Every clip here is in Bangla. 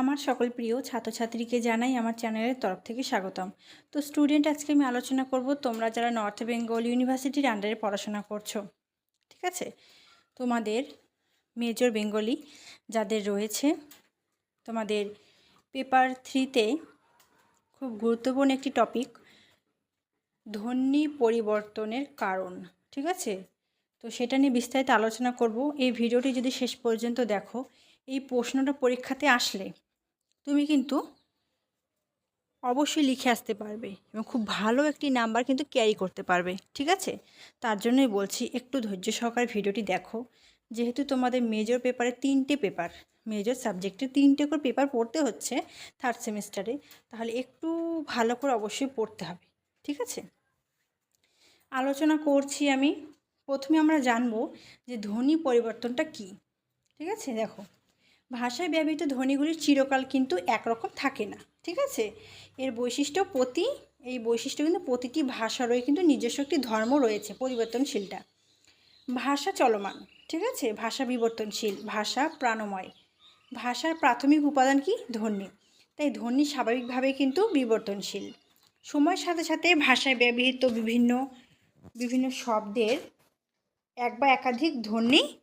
আমার সকল প্রিয় ছাত্রছাত্রীকে জানাই আমার চ্যানেলের তরফ থেকে স্বাগতম। তো স্টুডেন্ট, আজকে আমি আলোচনা করব তোমরা যারা নর্থ বেঙ্গল ইউনিভার্সিটির আন্ডারে পড়াশোনা করছ, ঠিক আছে? তোমাদের মেজর বেঙ্গলি যাদের রয়েছে, তোমাদের পেপার থ্রিতে খুব গুরুত্বপূর্ণ একটি টপিক ধ্বনি পরিবর্তনের কারণ, ঠিক আছে? তো সেটা নিয়ে বিস্তারিত আলোচনা করব। এই ভিডিওটি যদি শেষ পর্যন্ত দেখো, এই প্রশ্নটা পরীক্ষাতে আসলে তুমি কিন্তু অবশ্যই লিখে আসতে পারবে এবং খুব ভালো একটি নাম্বার কিন্তু ক্যারি করতে পারবে, ঠিক আছে? তার জন্যই বলছি একটু ধৈর্য সহকারে ভিডিওটি দেখো। যেহেতু তোমাদের মেজর পেপারে তিনটে পেপার মেজর সাবজেক্টে তিনটে করে পেপার পড়তে হচ্ছে থার্ড সেমিস্টারে তাহলে একটু ভালো করে অবশ্যই পড়তে হবে, ঠিক আছে? আলোচনা করছি আমি। প্রথমে আমরা জানব যে ধ্বনি পরিবর্তনটা কি, ঠিক আছে? দেখো। ভাষায় ব্যবহৃত ধ্বনিগুলি চিরকাল কিন্তু একরকম থাকে না, ঠিক আছে? এর বৈশিষ্ট্য প্রতি, এই বৈশিষ্ট্য কিন্তু প্রতিটি ভাষারই কিন্তু নিজস্ব একটি ধর্ম রয়েছে পরিবর্তনশীলটা। ভাষা চলমান, ঠিক আছে? ভাষা বিবর্তনশীল, ভাষা প্রাণময়। ভাষার প্রাথমিক উপাদান কি? ধ্বনি। তাই ধ্বনি স্বাভাবিকভাবে কিন্তু বিবর্তনশীল। সময়ের সাথে সাথে ভাষায় ব্যবহৃত বিভিন্ন বিভিন্ন শব্দের এক বা একাধিক ধ্বনি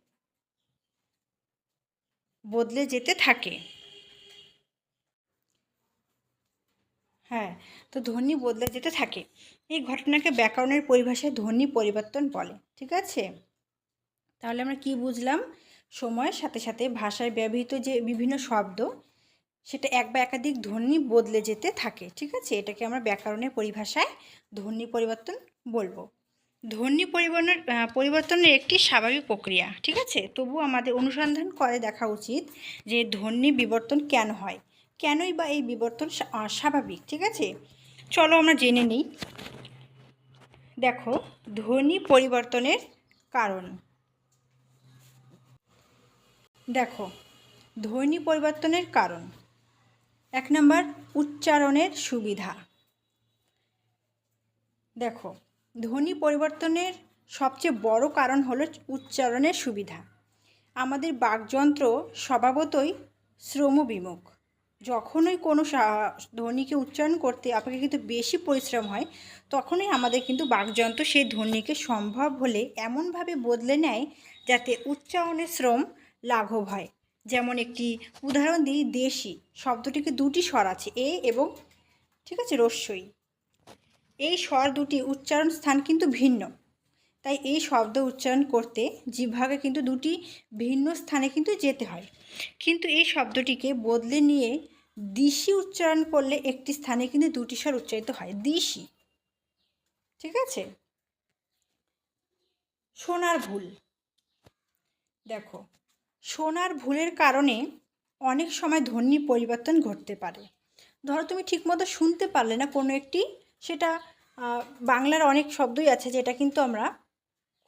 বদলে যেতে থাকে। হ্যাঁ তো ধ্বনি বদলে যেতে থাকে। এই ঘটনাকে ব্যাকরণের পরিভাষায় ধ্বনি পরিবর্তন বলে, ঠিক আছে? তাহলে আমরা কি বুঝলাম? সময়ের সাথে সাথে ভাষায় ব্যবহৃত যে বিভিন্ন শব্দ, সেটা এক বা একাধিক ধ্বনি বদলে যেতে থাকে, ঠিক আছে? এটাকে আমরা ব্যাকরণের পরিভাষায় ধ্বনি পরিবর্তন বলব। ধ্বনি পরিবর্তনের পরিবর্তনের একটি স্বাভাবিক প্রক্রিয়া, ঠিক আছে? তবু আমাদের অনুসন্ধান করে দেখা উচিত যে ধ্বনি বিবর্তন কেন হয়। কেনই বা এই বিবর্তন স্বাভাবিক, ঠিক আছে? চলো আমরা জেনে নিই। দেখো, ধ্বনি পরিবর্তনের কারণ। দেখো, ধ্বনি পরিবর্তনের কারণ। এক নম্বর, উচ্চারণের সুবিধা। দেখো ধ্বনি পরিবর্তনের সবচেয়ে বড় কারণ হলো উচ্চারণের সুবিধা। আমাদের বাকযন্ত্র স্বভাবতই শ্রমবিমুখ। যখনই কোনো ধ্বনিকে উচ্চারণ করতে আপনাকে কিন্তু বেশি পরিশ্রম হয়, তখনই আমাদের কিন্তু বাকযন্ত্র সেই ধ্বনিকে সম্ভব হলে এমনভাবে বদলে নেয় যাতে উচ্চারণের শ্রম লাঘব হয়। যেমন একটি উদাহরণ দিই, দেশি। শব্দটিকে দুটি স্বর আছে, এ এবং, ঠিক আছে, রস্যই। এই স্বর দুটি উচ্চারণ স্থান কিন্তু ভিন্ন। তাই এই শব্দ উচ্চারণ করতে জিহ্বাকে কিন্তু দুটি ভিন্ন স্থানে কিন্তু যেতে হয়। কিন্তু এই শব্দটিকে বদলে নিয়ে দিশি উচ্চারণ করলে একটি স্থানে কিন্তু দুটি স্বর উচ্চারিত হয়, দিশি। ঠিক আছে? সোনার ভুল। দেখো সোনার ভুলের কারণে অনেক সময় ধ্বনি পরিবর্তন ঘটতে পারে। ধরো তুমি ঠিকমতো শুনতে পারলে না কোনো একটি সেটা বাংলার অনেক শব্দই আছে যেটা কিন্তু আমরা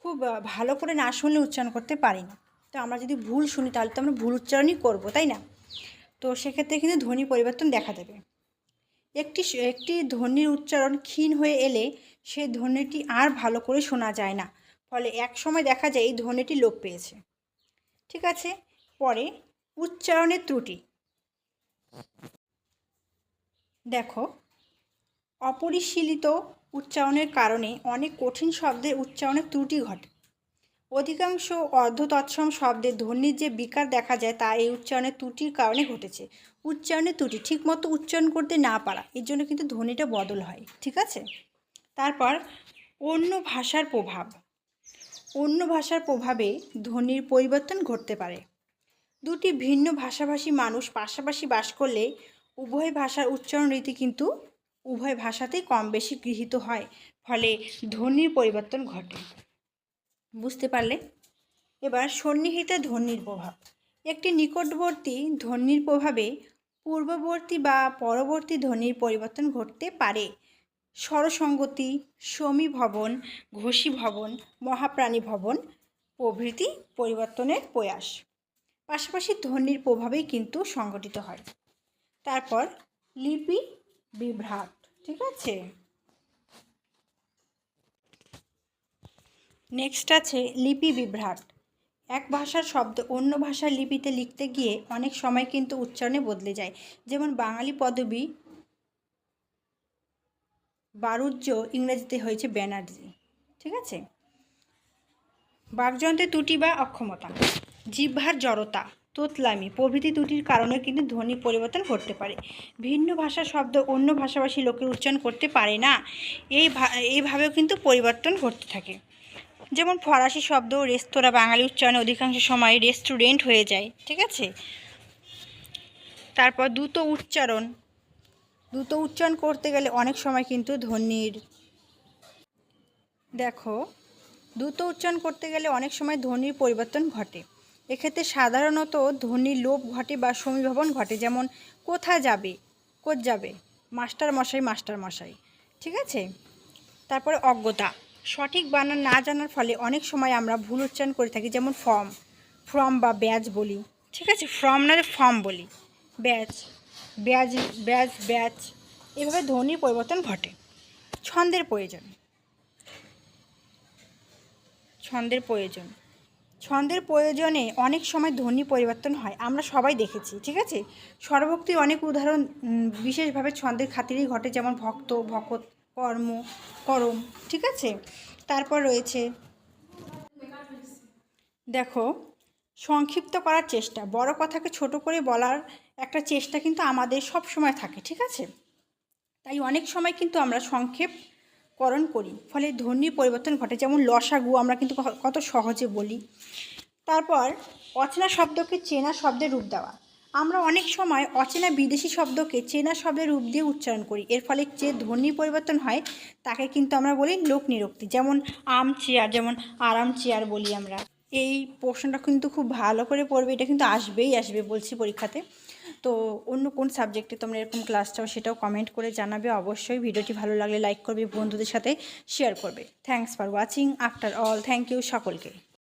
খুব ভালো করে না শুনলে উচ্চারণ করতে পারি না। তো আমরা যদি ভুল শুনি তাহলে তো আমরা ভুল উচ্চারণই করব, তাই না? তো সেক্ষেত্রে কিন্তু ধ্বনি পরিবর্তন দেখা দেবে। একটি একটি ধ্বনির উচ্চারণ ক্ষীণ হয়ে এলে সেই ধ্বনিটি আর ভালো করে শোনা যায় না। ফলে এক সময় দেখা যায় এই ধ্বনিটি লোপ পেয়েছে। ঠিক আছে? পরে উচ্চারণের ত্রুটি। দেখো অপরিশীলিত উচ্চারণের কারণে অনেক কঠিন শব্দের উচ্চারণের ত্রুটি ঘটে। অধিকাংশ অর্ধ তৎসম শব্দের ধ্বনির যে বিকার দেখা যায় তা এই উচ্চারণের ত্রুটির কারণে ঘটেছে। উচ্চারণের ত্রুটি ঠিকমতো উচ্চারণ করতে না পারা, এর জন্য কিন্তু ধ্বনিটা বদল হয়, ঠিক আছে? তারপর অন্য ভাষার প্রভাব। অন্য ভাষার প্রভাবে ধ্বনির পরিবর্তন ঘটতে পারে। দুটি ভিন্ন ভাষাভাষী মানুষ পাশাপাশি বাস করলে উভয় ভাষার উচ্চারণ রীতি কিন্তু উভয় ভাষাতেই কম বেশি গৃহীত হয়, ফলে ধ্বনির পরিবর্তন ঘটে। বুঝতে পারলে? এবার সন্নিহিত ধ্বনির প্রভাব। একটি নিকটবর্তী ধ্বনির প্রভাবে পূর্ববর্তী বা পরবর্তী ধ্বনির পরিবর্তন ঘটতে পারে। স্বরসঙ্গতি, সমীভবন, ঘোষীভবন মহাপ্রাণী ভবন প্রভৃতি পরিবর্তনের প্রয়াস। পাশাপাশি ধ্বনির প্রভাবেই কিন্তু সংগঠিত হয়। তারপর লিপি বিভ্রাট, ঠিক আছে? নেক্সট আছে লিপি বিভ্রাট। এক ভাষার শব্দ অন্য ভাষার লিপিতে লিখতে গিয়ে অনেক সময় কিন্তু উচ্চারণে বদলে যায়। যেমন বাঙালি পদবী বারুজ্য ইংরেজিতে হয়েছে ব্যানার্জি, ঠিক আছে? বাকযন্ত্রের ত্রুটি বা অক্ষমতা, জিহ্বার জড়তা তোতলামি। প্রভৃতি দুটির কারণে কিন্তু ধ্বনি পরিবর্তন ঘটতে পারে। ভিন্ন ভাষার শব্দ অন্য ভাষাভাষী লোকের উচ্চারণ করতে পারে না। এই এইভাবেও কিন্তু পরিবর্তন ঘটতে থাকে। যেমন ফরাসি শব্দ রেস্তোরাঁ, বাঙালি উচ্চারণে অধিকাংশ সময় রেস্টুরেন্ট হয়ে যায়। ঠিক আছে? তারপর দ্রুত উচ্চারণ। দ্রুত উচ্চারণ করতে গেলে অনেক সময় কিন্তু ধ্বনির, দেখো, দ্রুত উচ্চারণ করতে গেলে অনেক সময় ধ্বনির পরিবর্তন ঘটে। এক্ষেত্রে সাধারণত ধ্বনির লোভ ঘটে বা সমীভবন ঘটে, যেমন কোথায় যাবে, কোথ যাবে? মাস্টার মশাই মাস্টার মশাই, ঠিক আছে? তারপরে অজ্ঞতা, সঠিক বানান না জানার ফলে অনেক সময় আমরা ভুল উচ্চারণ করে থাকি, যেমন ফর্ম ফর্ম বা ব্যাজ বলি, ঠিক আছে? ফর্ম না ফর্ম বলি ব্যাচ ব্যাজ ব্যাজ ব্যাচ এভাবে ধ্বনির পরিবর্তন ঘটে। ছন্দের প্রয়োজন ছন্দের প্রয়োজন। ছন্দের প্রয়োজনে অনেক সময় ধ্বনি পরিবর্তন হয়, আমরা সবাই দেখেছি, ঠিক আছে? সর্বোক্তি অনেক উদাহরণ বিশেষভাবে ছন্দের খাতিরেই ঘটে, যেমন ভক্ত, ভকত, কর্ম, করম, ঠিক আছে? তারপর রয়েছে, দেখো, সংক্ষিপ্ত করার চেষ্টা, বড় কথাকে ছোট করে বলার একটা চেষ্টা কিন্তু আমাদের সব সময় থাকে, ঠিক আছে? তাই অনেক সময় কিন্তু আমরা সংক্ষেপকরণ করি। ফলে ধ্বনির পরিবর্তন ঘটে। যেমন লসাগু আমরা কিন্তু কত সহজে বলি। তারপর অচেনা শব্দকে চেনা শব্দের রূপ দেওয়া। আমরা অনেক সময় অচেনা বিদেশি শব্দকে চেনা শব্দের রূপ দিয়ে উচ্চারণ করি। এর ফলে যে ধ্বনি পরিবর্তন হয়, তাকে কিন্তু আমরা বলি লোক নিরক্তি যেমন আম চেয়ার, যেমন আরাম চেয়ার বলি আমরা। এই প্রশ্নটা কিন্তু খুব ভালো করে পড়বে। এটা কিন্তু আসবেই আসবে বলছি পরীক্ষাতে। তো অন্য কোন সাবজেক্টে তোমরা এরকম ক্লাস চাও সেটাও কমেন্ট করে জানাবে। অবশ্যই ভিডিওটি ভালো লাগলে লাইক করবে, বন্ধুদের সাথে শেয়ার করবে। Thanks for watching after all thank you সকলকে।